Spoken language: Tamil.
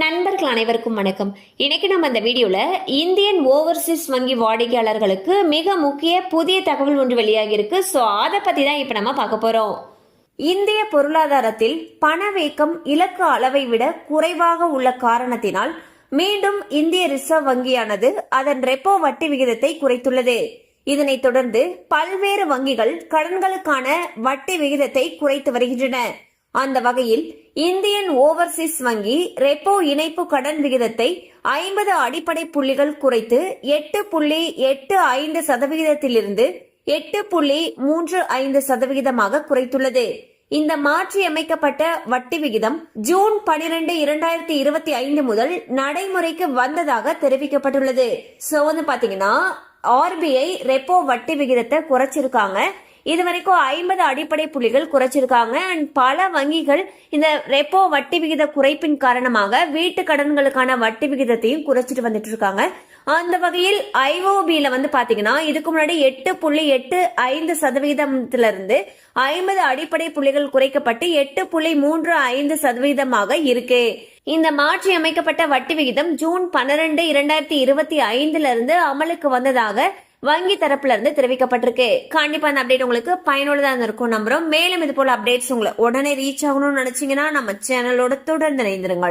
நண்பர்கள் அனைவருக்கும் வணக்கம். இன்னைக்கு நம்ம இந்த வீடியோல இந்தியன் ஓவர்சீஸ் வங்கி வாடிக்கையாளர்களுக்கு மிக முக்கிய புதிய தகவல் ஒன்று வெளியாகி இருக்கு. ஸோ அதை பத்தி தான் இப்போ நம்ம பார்க்க போறோம். இந்திய பொருளாதாரத்தில் பணவீக்கம் இலக்கு அளவை விட குறைவாக உள்ள காரணத்தினால் மீண்டும் இந்திய ரிசர்வ் வங்கியானது அதன் ரெப்போ வட்டி விகிதத்தை குறைத்துள்ளது. இதனைத் தொடர்ந்து பல்வேறு வங்கிகள் கடன்களுக்கான வட்டி விகிதத்தை குறைத்து வருகின்றன. அந்த வகையில் இந்தியன் ஓவர்சீஸ் வங்கி ரெப்போ இணைப்பு கடன் விகிதத்தை ஐம்பது அடிப்படை புள்ளிகள் குறைத்து எட்டு புள்ளி எட்டு ஐந்து சதவிகிதத்திலிருந்து எட்டு புள்ளி மூன்று ஐந்து சதவிகிதமாக குறைத்துள்ளது. இந்த மாற்றியமைக்கப்பட்ட வட்டி விகிதம் ஜூன் பனிரெண்டு இரண்டாயிரத்தி இருபத்தி ஐந்து முதல் நடைமுறைக்கு வந்ததாக தெரிவிக்கப்பட்டுள்ளது. சோ வந்து பாத்தீங்கன்னா ஆர்பிஐ ரெப்போ வட்டி விகிதத்தை குறைச்சிருக்காங்க. இது வரைக்கும் ஐம்பது அடிப்படை புள்ளிகள் குறைச்சிருக்காங்க. அண்ட் பல வங்கிகள் இந்த ரெப்போ வட்டி விகித குறைப்பின் காரணமாக வீட்டு கடன்களுக்கான வட்டி விகிதத்தையும் குறைச்சிட்டு வந்துட்டு இருக்காங்க அந்த வகையில் ஐஓபியில வந்து பாத்தீங்கன்னா இதுக்கு முன்னாடி எட்டு புள்ளி எட்டு ஐந்து சதவீதத்துல இருந்து ஐம்பது அடிப்படை புள்ளிகள் குறைக்கப்பட்டு எட்டு புள்ளி மூன்று ஐந்து சதவீதமாக இருக்கு. இந்த மாற்றி அமைக்கப்பட்ட வட்டி விகிதம் ஜூன் பன்னிரண்டு இரண்டாயிரத்தி இருபத்தி ஐந்துல இருந்து அமலுக்கு வந்ததாக வங்கி தரப்புல இருந்து தெரிவிக்கப்பட்டிருக்கு. கண்டிப்பா அந்த அப்டேட் உங்களுக்கு பயனுள்ளதாக இருக்கும் நம்புறோம். மேலும் இது போல அப்டேட்ஸ் உங்களை உடனே ரீச் ஆகணும்னு நினைச்சீங்கன்னா நம்ம சேனலோட தொடர்ந்து இணைந்திருங்கள்.